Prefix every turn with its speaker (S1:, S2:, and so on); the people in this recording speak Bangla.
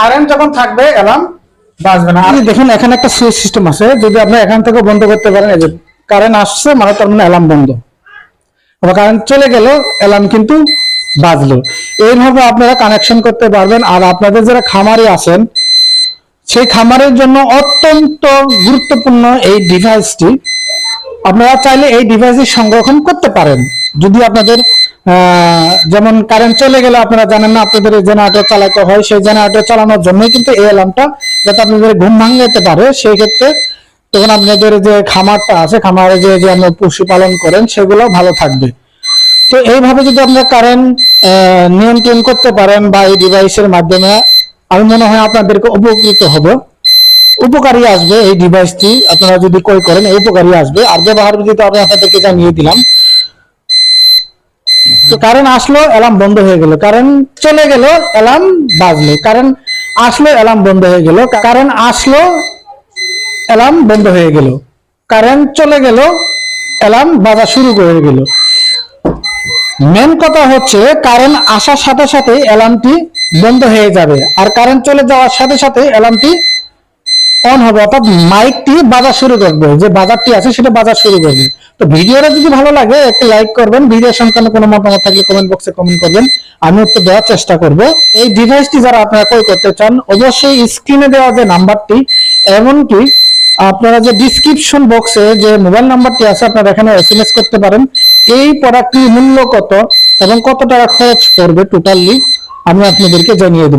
S1: কারেন্ট যখন থাকবে অ্যালার্ম বাজবে না। আর দেখুন, এখানে একটা সুইচ সিস্টেম আছে। যদি আপনি এখান থেকে বন্ধ করতে পারেন, এই যে কারেন্ট আসছে মানে তার মানে অ্যালার্ম বন্ধ। আবার কারেন্ট চলে গেল অ্যালার্ম কিন্তু বাজলো। এইভাবে আপনারা কানেকশন করতে পারবেন। আর আপনাদের যারা খামারি আছেন, সেই খামারের জন্য অত্যন্ত গুরুত্বপূর্ণ এই ডিভাইসটি আপনারা চাইলে এই ডিভাইসটি সংরক্ষণ করতে পারেন। যদি আপনাদের যেমন কারেন্ট চলে গেলে আপনারা জানেন না, আপনাদের জেনারেটর চালাতে হয়। সেই জেনারেটর চালানোর জন্যই কিন্তু এই অ্যালার্মটা যাতে আপনাদের ঘুম ভাঙে যেতে পারে। সেই ক্ষেত্রে তখন আপনাদের যে খামারটা আছে, খামারে যে যে আপনার পশুপালন করেন, সেগুলো ভালো থাকবে। তো এইভাবে যদি আপনারা কারেন্ট নিয়ন্ত্রণ করতে পারেন বা এই ডিভাইসের মাধ্যমে, আমি মনে হয় আপনাদেরকে উপকৃত হবে। উপকারী আসবে এই ডিভাইসটি আপনারা যদি ক্রয় করেন, এই উপকারী আসবে। আর ব্যবহার তো আমি আপনাদেরকে জানিয়ে দিলাম তো কারেন্ট আসলো অ্যালার্ম বন্ধ হয়ে গেল। কারেন্ট চলে গেল অ্যালার্ম বাজলো। কারেন্ট আসলো অ্যালার্ম বন্ধ হয়ে গেল। কারেন্ট আসলো অ্যালার্ম বন্ধ হয়ে গেল। কারেন্ট চলে গেল অ্যালার্ম বাজা শুরু করে গেল। মেন কথা হচ্ছে, কারেন্ট আসার সাথে সাথে অ্যালার্মটি বন্ধ হয়ে যাবে। আর কারেন্ট চলে যাওয়ার সাথে সাথে অ্যালার্মটি অন হবে, অর্থাৎ মাইকটি বাজার শুরু করবে। যে বাজারটি আছে, সেটা বাজার শুরু করবে। তো ভিডিওটা যদি ভালো লাগে, একটু লাইক করবেন ভিডিও সংক্রান্ত কোনো মতামত থাকলে কমেন্ট বক্সে কমেন্ট করবেন। আমি উত্তর দেওয়ার চেষ্টা করব। এই ডিভাইসটি যারা আপনারা ক্রয় করতে চান, অবশ্যই স্ক্রিনে দেওয়া যে নাম্বারটি এমনকি আপনারা যে ডিসক্রিপশন বক্সে যে মোবাইল নাম্বারটি আছে, আপনারা এখানে এসএমএস করতে পারেন। এই প্রোডাক্টটির মূল্য কত এবং কত টাকা খরচ করবে টোটালি আমি আপনাদেরকে জানিয়ে দেবো।